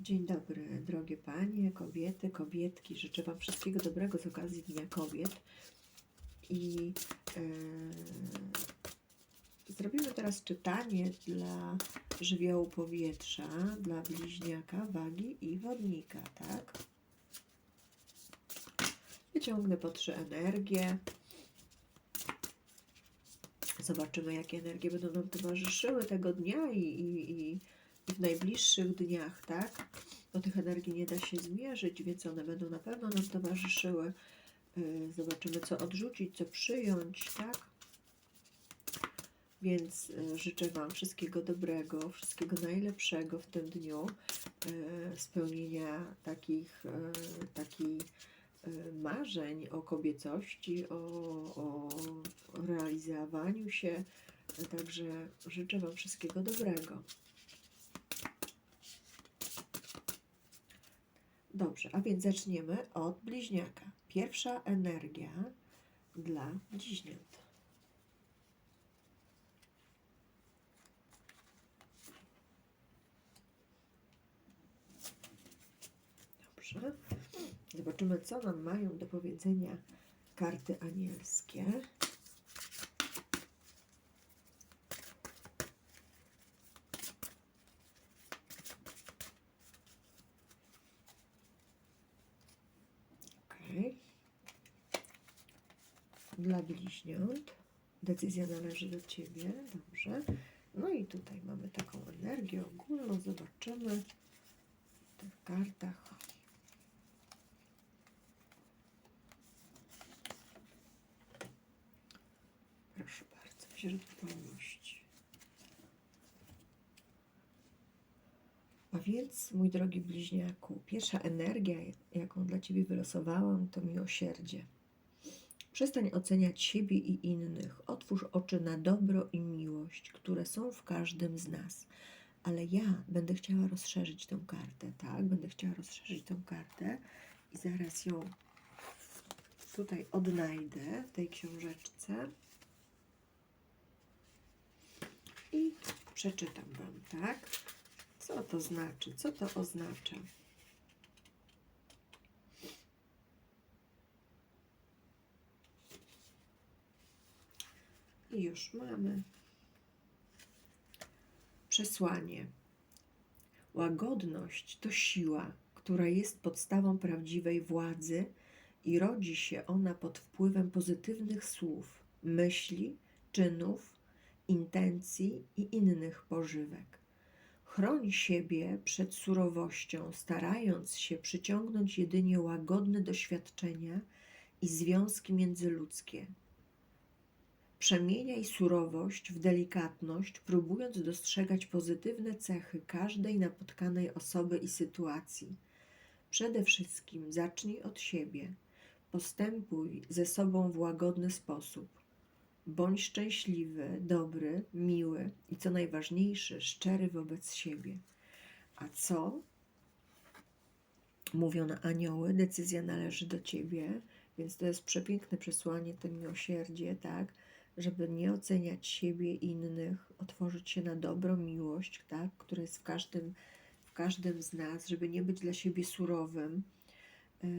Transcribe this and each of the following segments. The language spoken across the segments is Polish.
Dzień dobry, drogie panie, kobiety, kobietki. Życzę Wam wszystkiego dobrego z okazji Dnia Kobiet. I e, zrobimy teraz czytanie dla żywiołu powietrza, dla bliźniaka, wagi i wodnika, tak? Wyciągnę po trzy energie. Zobaczymy, jakie energie będą nam towarzyszyły tego dnia i, i, i w najbliższych dniach, tak? Bo tych energii nie da się zmierzyć, więc one będą na pewno nam towarzyszyły. Yy, Zobaczymy, co odrzucić, co przyjąć, tak? Więc yy, życzę Wam wszystkiego dobrego, wszystkiego najlepszego w tym dniu, yy, spełnienia takich, takich marzeń o kobiecości, o, o realizowaniu się. Także życzę Wam wszystkiego dobrego. Dobrze, a więc zaczniemy od bliźniaka. Pierwsza energia dla bliźniąt. Dobrze. Zobaczymy, co nam mają do powiedzenia karty anielskie. Dla bliźniąt. Decyzja należy do Ciebie. Dobrze. No i tutaj mamy taką energię ogólną. Zobaczymy w tych kartach. Proszę bardzo, w źródłowości. A więc, mój drogi bliźniaku, pierwsza energia, jaką dla Ciebie wylosowałam, to miłosierdzie. Przestań oceniać siebie i innych. Otwórz oczy na dobro i miłość, które są w każdym z nas. Ale ja będę chciała rozszerzyć tę kartę, tak? Będę chciała rozszerzyć tę kartę i zaraz ją tutaj odnajdę w tej książeczce i przeczytam Wam, tak? Co to znaczy? Co to oznacza? I już mamy przesłanie. Łagodność to siła, która jest podstawą prawdziwej władzy i rodzi się ona pod wpływem pozytywnych słów, myśli, czynów, intencji i innych pożywek. Chroń siebie przed surowością, starając się przyciągnąć jedynie łagodne doświadczenia i związki międzyludzkie. Przemieniaj surowość w delikatność, próbując dostrzegać pozytywne cechy każdej napotkanej osoby i sytuacji. Przede wszystkim zacznij od siebie. Postępuj ze sobą w łagodny sposób. Bądź szczęśliwy, dobry, miły i co najważniejsze, szczery wobec siebie. A co? Mówią na anioły, decyzja należy do ciebie, więc to jest przepiękne przesłanie, to miłosierdzie, tak? Żeby nie oceniać siebie, innych, otworzyć się na dobro, miłość, tak? Która jest w każdym, w każdym z nas, żeby nie być dla siebie surowym, yy,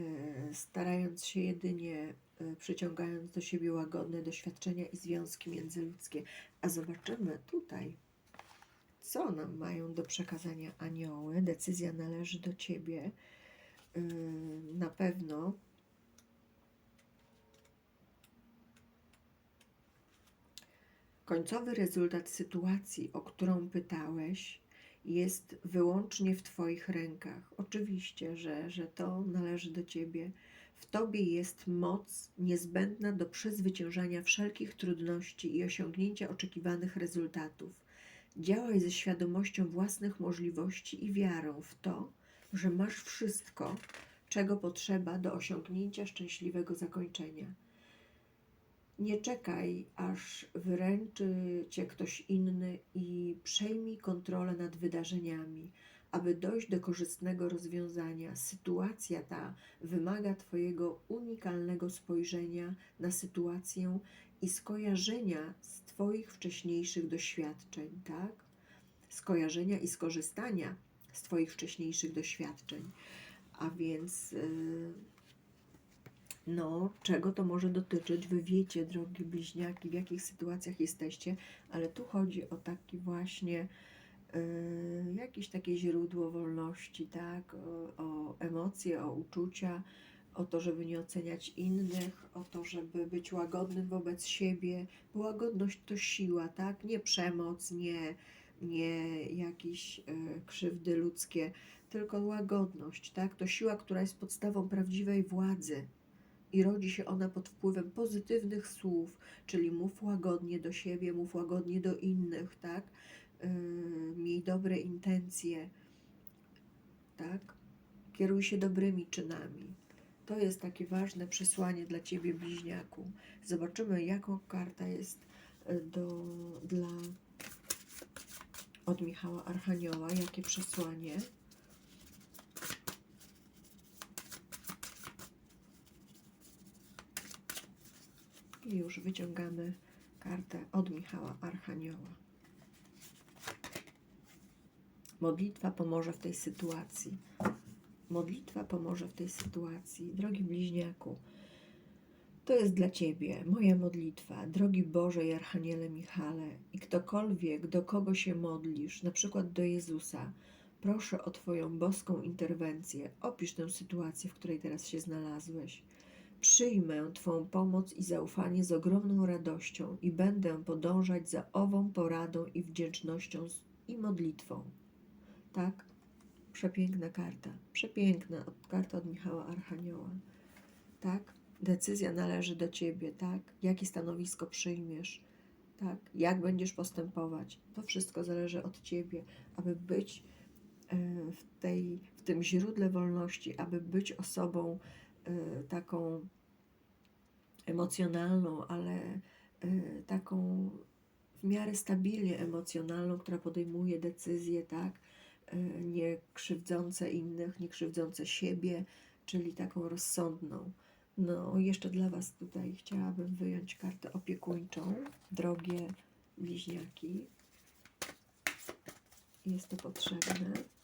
starając się jedynie y, przyciągając do siebie łagodne doświadczenia i związki międzyludzkie. A zobaczymy tutaj, co nam mają do przekazania anioły. Decyzja należy do ciebie. Yy, Na pewno końcowy rezultat sytuacji, o którą pytałeś, jest wyłącznie w Twoich rękach. Oczywiście, że, że to należy do Ciebie. W Tobie jest moc niezbędna do przezwyciężania wszelkich trudności i osiągnięcia oczekiwanych rezultatów. Działaj ze świadomością własnych możliwości i wiarą w to, że masz wszystko, czego potrzeba do osiągnięcia szczęśliwego zakończenia. Nie czekaj, aż wyręczy cię ktoś inny i przejmij kontrolę nad wydarzeniami, aby dojść do korzystnego rozwiązania. Sytuacja ta wymaga Twojego unikalnego spojrzenia na sytuację i skojarzenia z Twoich wcześniejszych doświadczeń, tak? Skojarzenia i skorzystania z Twoich wcześniejszych doświadczeń. A więc, yy, no, czego to może dotyczyć? Wy wiecie, drogie bliźniaki, w jakich sytuacjach jesteście, ale tu chodzi o taki właśnie yy, jakieś takie źródło wolności, tak? O, o emocje, o uczucia, o to, żeby nie oceniać innych, o to, żeby być łagodnym wobec siebie. Bo łagodność to siła, tak? Nie przemoc, nie, nie jakieś e, krzywdy ludzkie, tylko łagodność, tak? To siła, która jest podstawą prawdziwej władzy. I rodzi się ona pod wpływem pozytywnych słów, czyli mów łagodnie do siebie, mów łagodnie do innych, tak? Yy, miej dobre intencje, tak? Kieruj się dobrymi czynami. To jest takie ważne przesłanie dla Ciebie, bliźniaku. Zobaczymy, jaką karta jest y, do, dla od Michała Archanioła, jakie przesłanie. I już wyciągamy kartę od Michała Archanioła. Modlitwa pomoże w tej sytuacji. Modlitwa pomoże w tej sytuacji. Drogi bliźniaku, to jest dla Ciebie moja modlitwa. Drogi Boże i Archaniele Michale i ktokolwiek, do kogo się modlisz, na przykład do Jezusa, proszę o Twoją boską interwencję. Opisz tę sytuację, w której teraz się znalazłeś. Przyjmę Twą pomoc i zaufanie z ogromną radością i będę podążać za ową poradą i wdzięcznością i modlitwą. Tak? Przepiękna karta. Przepiękna karta od Michała Archanioła. Tak? Decyzja należy do ciebie, tak? Jakie stanowisko przyjmiesz, tak? Jak będziesz postępować? To wszystko zależy od ciebie, aby być e, w, tej, w tym źródle wolności, aby być osobą taką emocjonalną, ale e, taką w miarę stabilnie emocjonalną, która podejmuje decyzje, tak? E, nie krzywdzące innych, nie krzywdzące siebie, czyli taką rozsądną. No, jeszcze dla Was tutaj chciałabym wyjąć kartę opiekuńczą, drogie bliźniaki. Jest to potrzebne.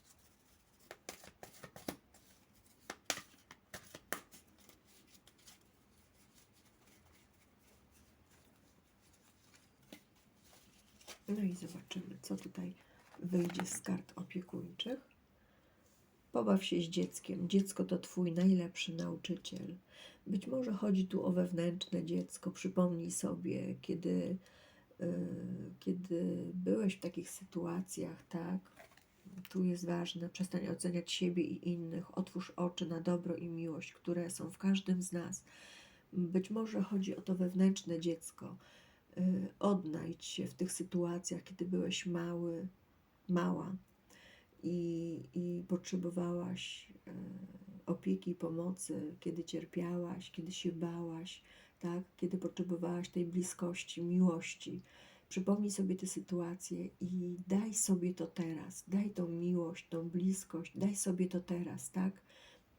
No i zobaczymy, co tutaj wyjdzie z kart opiekuńczych. Pobaw się z dzieckiem. Dziecko to Twój najlepszy nauczyciel. Być może chodzi tu o wewnętrzne dziecko. Przypomnij sobie, kiedy, y, kiedy byłeś w takich sytuacjach, tak? Tu jest ważne, przestań oceniać siebie i innych. Otwórz oczy na dobro i miłość, które są w każdym z nas. Być może chodzi o to wewnętrzne dziecko. Y, Odnajdź się w tych sytuacjach, kiedy byłeś mały, mała i, i potrzebowałaś e, opieki i pomocy, kiedy cierpiałaś, kiedy się bałaś, tak? kiedy potrzebowałaś tej bliskości, miłości. Przypomnij sobie te sytuacje i daj sobie to teraz. Daj tą miłość, tą bliskość, daj sobie to teraz, tak?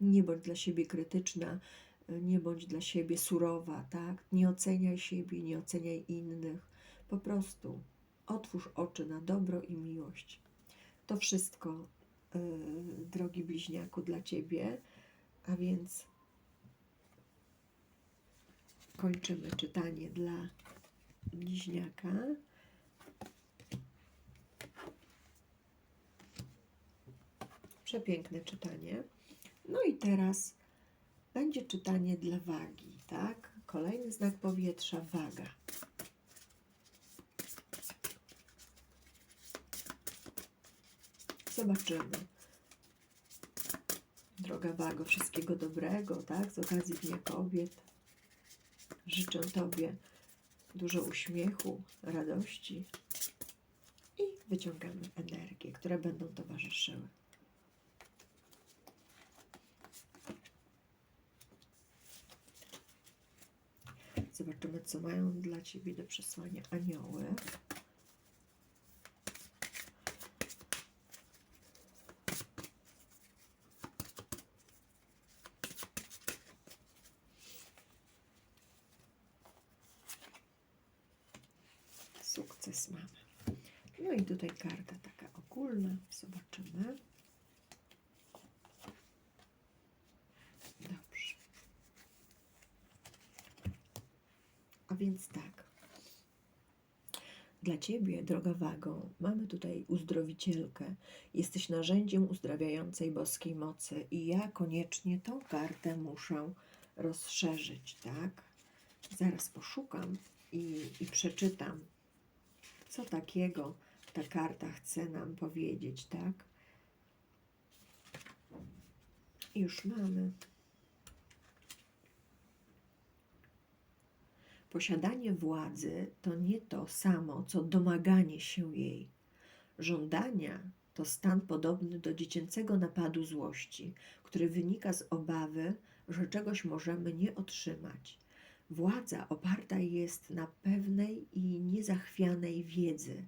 Nie bądź dla siebie krytyczna, nie bądź dla siebie surowa, tak? Nie oceniaj siebie, nie oceniaj innych. Po prostu otwórz oczy na dobro i miłość. To wszystko, yy, drogi bliźniaku, dla Ciebie. A więc kończymy czytanie dla bliźniaka. Przepiękne czytanie. No i teraz będzie czytanie dla wagi, tak? Kolejny znak powietrza, waga. Zobaczymy. Droga Wago, wszystkiego dobrego, tak? Z okazji Dnia Kobiet. Życzę Tobie dużo uśmiechu, radości i wyciągamy energię, które będą towarzyszyły. Zobaczymy, co mają dla Ciebie do przesłania anioły. Sukces mamy. No i tutaj karta taka ogólna. Zobaczymy. A więc tak. Dla Ciebie, droga wago, mamy tutaj uzdrowicielkę. Jesteś narzędziem uzdrawiającej boskiej mocy i ja koniecznie tą kartę muszę rozszerzyć, tak? Zaraz poszukam i, i przeczytam, co takiego ta karta chce nam powiedzieć, tak? Już mamy. Posiadanie władzy to nie to samo, co domaganie się jej. Żądania to stan podobny do dziecięcego napadu złości, który wynika z obawy, że czegoś możemy nie otrzymać. Władza oparta jest na pewnej i niezachwianej wiedzy,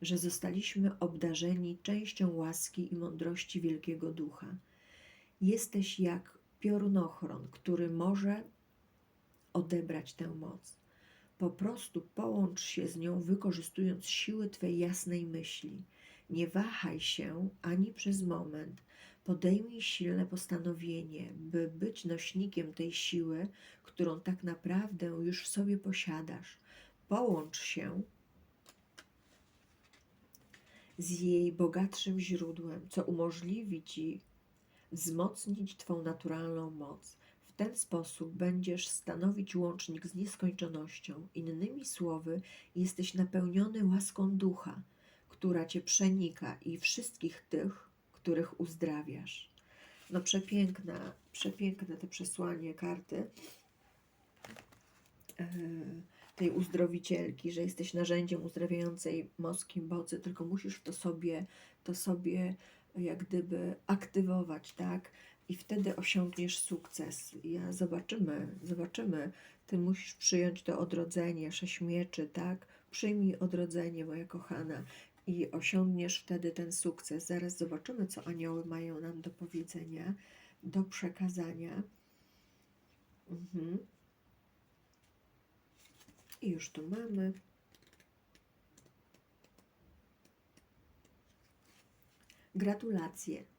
że zostaliśmy obdarzeni częścią łaski i mądrości Wielkiego Ducha. Jesteś jak piorunochron, który może odebrać tę moc. Po prostu połącz się z nią, wykorzystując siły Twej jasnej myśli. Nie wahaj się ani przez moment. Podejmij silne postanowienie, by być nośnikiem tej siły, którą tak naprawdę już w sobie posiadasz. Połącz się z jej bogatszym źródłem, co umożliwi Ci wzmocnić Twą naturalną moc. Ten sposób będziesz stanowić łącznik z nieskończonością. Innymi słowy, jesteś napełniony łaską ducha, która cię przenika i wszystkich tych, których uzdrawiasz. No przepiękna, przepiękne te przesłanie karty e, tej uzdrowicielki, że jesteś narzędziem uzdrawiającej moskim bocy, tylko musisz to sobie, to sobie jak gdyby aktywować, tak? I wtedy osiągniesz sukces. Ja zobaczymy, zobaczymy. Ty musisz przyjąć to odrodzenie, sześć mieczy, tak? Przyjmij odrodzenie, moja kochana, i osiągniesz wtedy ten sukces. Zaraz zobaczymy, co anioły mają nam do powiedzenia, do przekazania. Mhm. I już tu mamy. Gratulacje.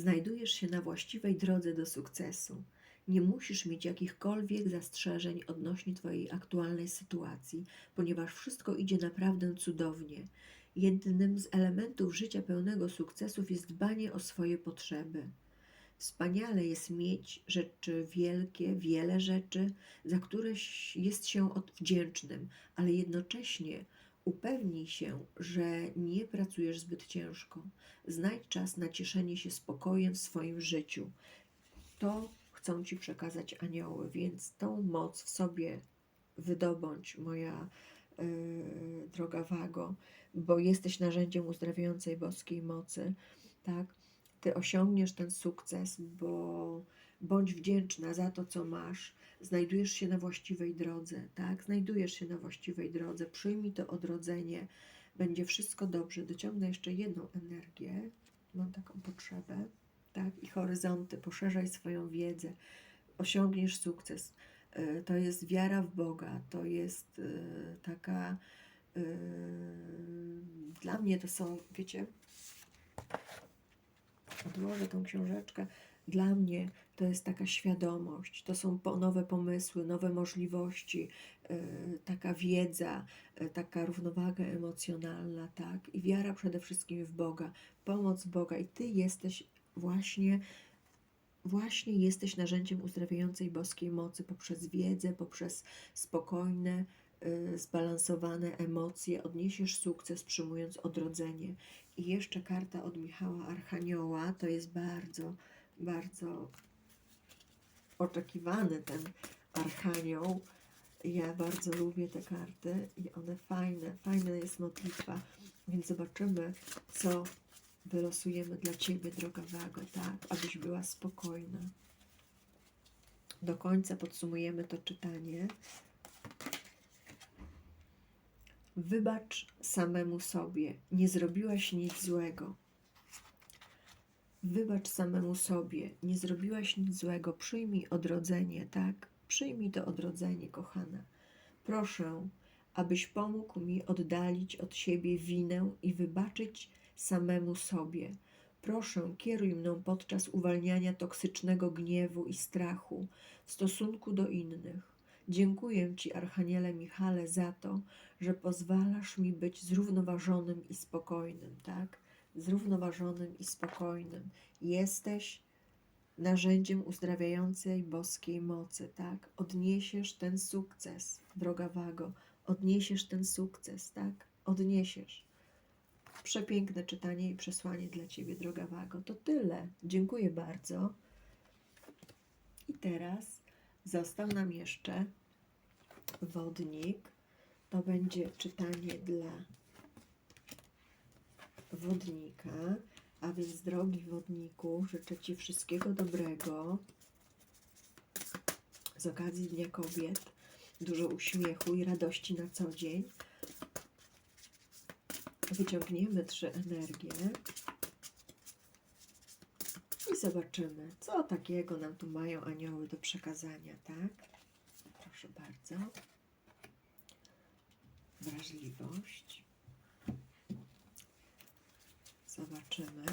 Znajdujesz się na właściwej drodze do sukcesu. Nie musisz mieć jakichkolwiek zastrzeżeń odnośnie Twojej aktualnej sytuacji, ponieważ wszystko idzie naprawdę cudownie. Jednym z elementów życia pełnego sukcesów jest dbanie o swoje potrzeby. Wspaniale jest mieć rzeczy wielkie, wiele rzeczy, za które jest się wdzięcznym, ale jednocześnie Upewnij się, że nie pracujesz zbyt ciężko. Znajdź czas na cieszenie się spokojem w swoim życiu. To chcą Ci przekazać anioły, więc tą moc w sobie wydobądź, moja yy, droga wago, bo jesteś narzędziem uzdrawiającej boskiej mocy, tak? Ty osiągniesz ten sukces, bo bądź wdzięczna za to, co masz, znajdujesz się na właściwej drodze, tak? Znajdujesz się na właściwej drodze, przyjmij to odrodzenie, będzie wszystko dobrze. Dociągnę jeszcze jedną energię, mam taką potrzebę, tak? I horyzonty, poszerzaj swoją wiedzę, osiągniesz sukces. E, to jest wiara w Boga, to jest e, taka. E, dla mnie to są, wiecie, odłożę tą książeczkę. Dla mnie to jest taka świadomość, to są nowe pomysły, nowe możliwości, y, taka wiedza, y, taka równowaga emocjonalna, tak? I wiara przede wszystkim w Boga, pomoc Boga. I Ty jesteś właśnie, właśnie jesteś narzędziem uzdrawiającej boskiej mocy poprzez wiedzę, poprzez spokojne, y, zbalansowane emocje, odniesiesz sukces, przyjmując odrodzenie. I jeszcze karta od Michała Archanioła, to jest bardzo, bardzo oczekiwany ten Archanioł. Ja bardzo lubię te karty i one fajne, fajna jest modlitwa, więc zobaczymy, co wylosujemy dla Ciebie, droga Wago, tak, abyś była spokojna. Do końca podsumujemy to czytanie. Wybacz samemu sobie, nie zrobiłaś nic złego. Wybacz samemu sobie, nie zrobiłaś nic złego, przyjmij odrodzenie, tak? Przyjmij to odrodzenie, kochana. Proszę, abyś pomógł mi oddalić od siebie winę i wybaczyć samemu sobie. Proszę, kieruj mną podczas uwalniania toksycznego gniewu i strachu w stosunku do innych. Dziękuję Ci, Archaniele Michale, za to, że pozwalasz mi być zrównoważonym i spokojnym, tak? Zrównoważonym i spokojnym. Jesteś narzędziem uzdrawiającej boskiej mocy, tak? Odniesiesz ten sukces, droga Wago, odniesiesz ten sukces, tak? Odniesiesz. Przepiękne czytanie i przesłanie dla Ciebie, droga Wago. To tyle. Dziękuję bardzo. I teraz został nam jeszcze wodnik. To będzie czytanie dla wodnika. A więc, drogi wodniku, życzę Ci wszystkiego dobrego z okazji Dnia Kobiet. Dużo uśmiechu i radości na co dzień. Wyciągniemy trzy energie i zobaczymy, co takiego nam tu mają anioły do przekazania, tak? Proszę bardzo. Wrażliwość. Zobaczymy.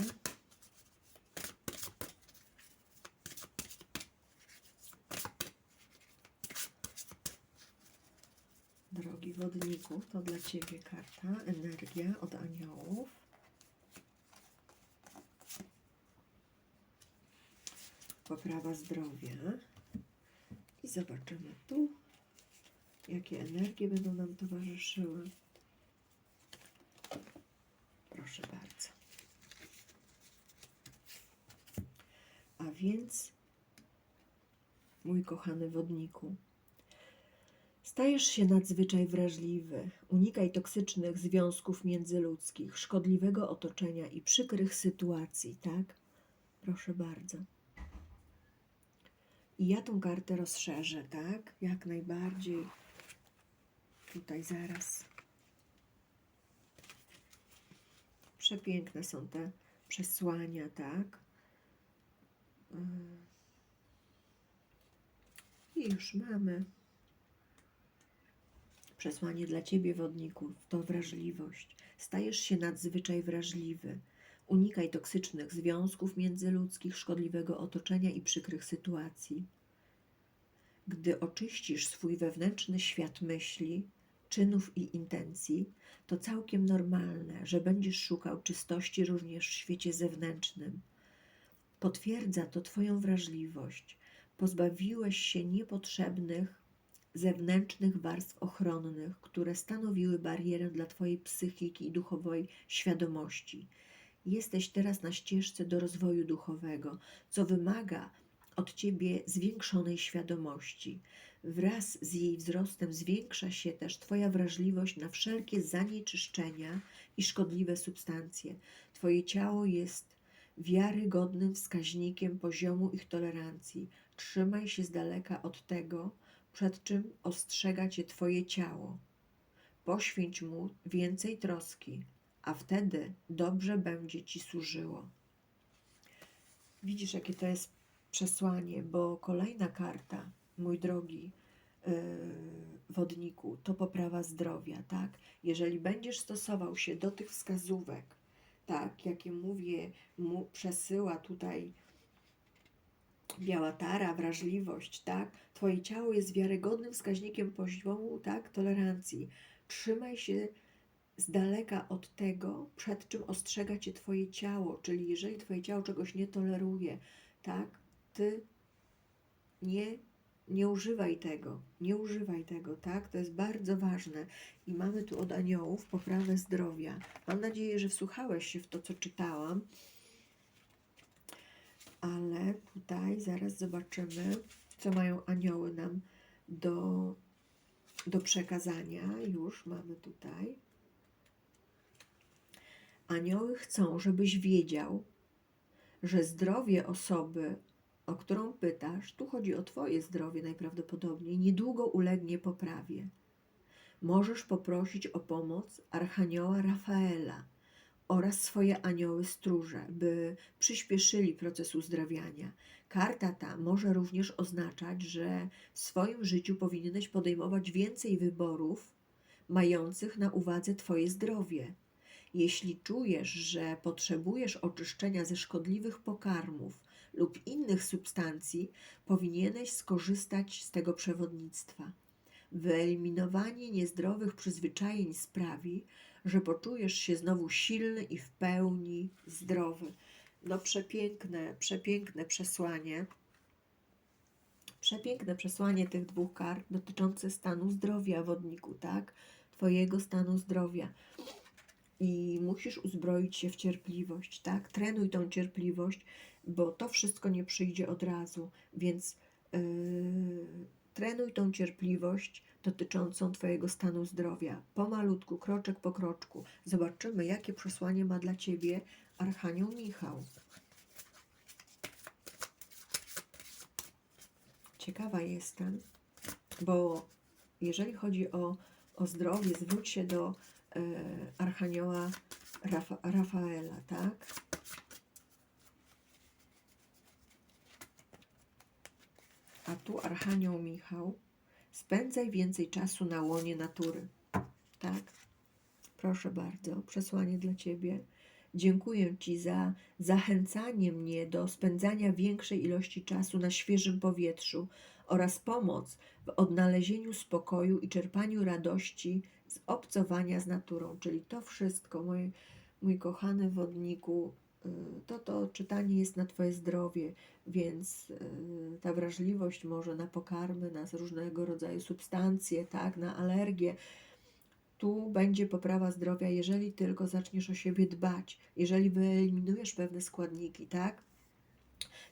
Drogi wodniku, to dla Ciebie karta, energia od aniołów. Poprawa zdrowia. I zobaczymy tu, jakie energie będą nam towarzyszyły. Proszę bardzo. A więc, mój kochany wodniku, stajesz się nadzwyczaj wrażliwy. Unikaj toksycznych związków międzyludzkich, szkodliwego otoczenia i przykrych sytuacji, tak? Proszę bardzo. I ja tą kartę rozszerzę, tak? Jak najbardziej. Tutaj zaraz. Przepiękne są te przesłania, tak? I już mamy przesłanie dla Ciebie, wodników, to wrażliwość. Stajesz się nadzwyczaj wrażliwy. Unikaj toksycznych związków międzyludzkich, szkodliwego otoczenia i przykrych sytuacji. Gdy oczyścisz swój wewnętrzny świat myśli, czynów i intencji, to całkiem normalne, że będziesz szukał czystości również w świecie zewnętrznym. Potwierdza to Twoją wrażliwość. Pozbawiłeś się niepotrzebnych zewnętrznych warstw ochronnych, które stanowiły barierę dla Twojej psychiki i duchowej świadomości. Jesteś teraz na ścieżce do rozwoju duchowego, co wymaga od Ciebie zwiększonej świadomości. Wraz z jej wzrostem zwiększa się też Twoja wrażliwość na wszelkie zanieczyszczenia i szkodliwe substancje. Twoje ciało jest wiarygodnym wskaźnikiem poziomu ich tolerancji. Trzymaj się z daleka od tego, przed czym ostrzega Cię Twoje ciało. Poświęć mu więcej troski, a wtedy dobrze będzie Ci służyło. Widzisz, jakie to jest przesłanie, bo kolejna karta, mój drogi yy, wodniku, to poprawa zdrowia, tak? Jeżeli będziesz stosował się do tych wskazówek, tak, jakie mówię, mu przesyła tutaj biała tara, wrażliwość, tak? Twoje ciało jest wiarygodnym wskaźnikiem poziomu, tak, tolerancji. Trzymaj się z daleka od tego, przed czym ostrzega cię Twoje ciało, czyli jeżeli Twoje ciało czegoś nie toleruje, tak, Ty nie, nie używaj tego, nie używaj tego, tak, to jest bardzo ważne. I mamy tu od aniołów poprawę zdrowia. Mam nadzieję, że wsłuchałeś się w to, co czytałam, ale tutaj zaraz zobaczymy, co mają anioły nam do, do przekazania. Już mamy tutaj. Anioły chcą, żebyś wiedział, że zdrowie osoby, o którą pytasz, tu chodzi o Twoje zdrowie najprawdopodobniej, niedługo ulegnie poprawie. Możesz poprosić o pomoc Archanioła Rafaela oraz swoje anioły stróże, by przyspieszyli proces uzdrawiania. Karta ta może również oznaczać, że w swoim życiu powinieneś podejmować więcej wyborów mających na uwadze Twoje zdrowie. Jeśli czujesz, że potrzebujesz oczyszczenia ze szkodliwych pokarmów lub innych substancji, powinieneś skorzystać z tego przewodnictwa. Wyeliminowanie niezdrowych przyzwyczajeń sprawi, że poczujesz się znowu silny i w pełni zdrowy. No przepiękne, przepiękne przesłanie. Przepiękne przesłanie tych dwóch kart dotyczące stanu zdrowia wodniku, tak? Twojego stanu zdrowia. I musisz uzbroić się w cierpliwość, tak? Trenuj tą cierpliwość, bo to wszystko nie przyjdzie od razu, więc yy, trenuj tą cierpliwość dotyczącą Twojego stanu zdrowia. Pomalutku, kroczek po kroczku. Zobaczymy, jakie przesłanie ma dla Ciebie Archanioł Michał. Ciekawa jestem, bo jeżeli chodzi o, o zdrowie, zwróć się do e, Archanioła Rafa, Rafaela, tak? A tu Archanioł Michał. Spędzaj więcej czasu na łonie natury. Tak? Proszę bardzo, przesłanie dla Ciebie. Dziękuję Ci za zachęcanie mnie do spędzania większej ilości czasu na świeżym powietrzu oraz pomoc w odnalezieniu spokoju i czerpaniu radości z obcowania z naturą. Czyli to wszystko, mój, mój kochany wodniku, to to czytanie jest na Twoje zdrowie, więc y, ta wrażliwość może na pokarmy, na różnego rodzaju substancje, tak, na alergie, tu będzie poprawa zdrowia, jeżeli tylko zaczniesz o siebie dbać, jeżeli wyeliminujesz pewne składniki, tak?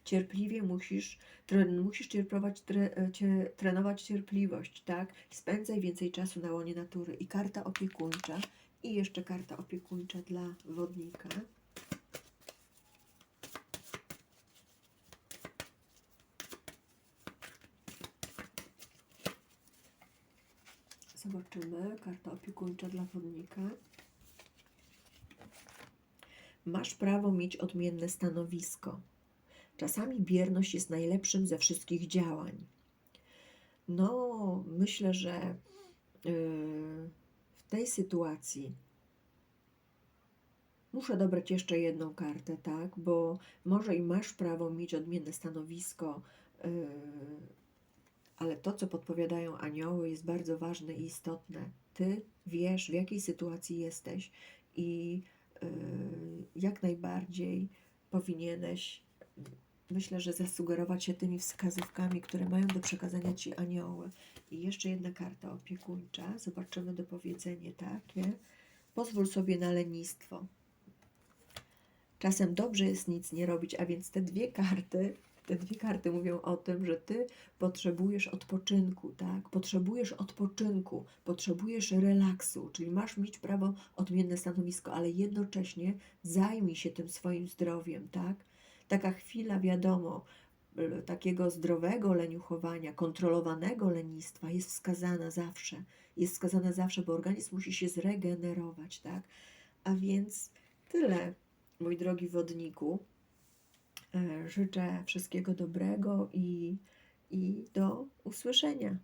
Cierpliwie musisz, tre, musisz cierprować, tre, trenować cierpliwość, tak? Spędzaj więcej czasu na łonie natury. I karta opiekuńcza, i jeszcze karta opiekuńcza dla wodnika. Zobaczymy. Karta opiekuńcza dla wodnika. Masz prawo mieć odmienne stanowisko. Czasami bierność jest najlepszym ze wszystkich działań. No, myślę, że yy, w tej sytuacji muszę dobrać jeszcze jedną kartę, tak? Bo może i masz prawo mieć odmienne stanowisko. Ale to, co podpowiadają anioły, jest bardzo ważne i istotne. Ty wiesz, w jakiej sytuacji jesteś i yy, jak najbardziej powinieneś, myślę, że zasugerować się tymi wskazówkami, które mają do przekazania ci anioły. I jeszcze jedna karta opiekuńcza. Zobaczymy dopowiedzenie takie. Pozwól sobie na lenistwo. Czasem dobrze jest nic nie robić, a więc te dwie karty te dwie karty mówią o tym, że ty potrzebujesz odpoczynku, tak? Potrzebujesz odpoczynku, potrzebujesz relaksu, czyli masz mieć prawo odmienne stanowisko, ale jednocześnie zajmij się tym swoim zdrowiem, tak? Taka chwila, wiadomo, takiego zdrowego leniuchowania, kontrolowanego lenistwa jest wskazana zawsze. Jest wskazana zawsze, bo organizm musi się zregenerować, tak? A więc tyle, mój drogi wodniku. E, życzę wszystkiego dobrego i, i do usłyszenia.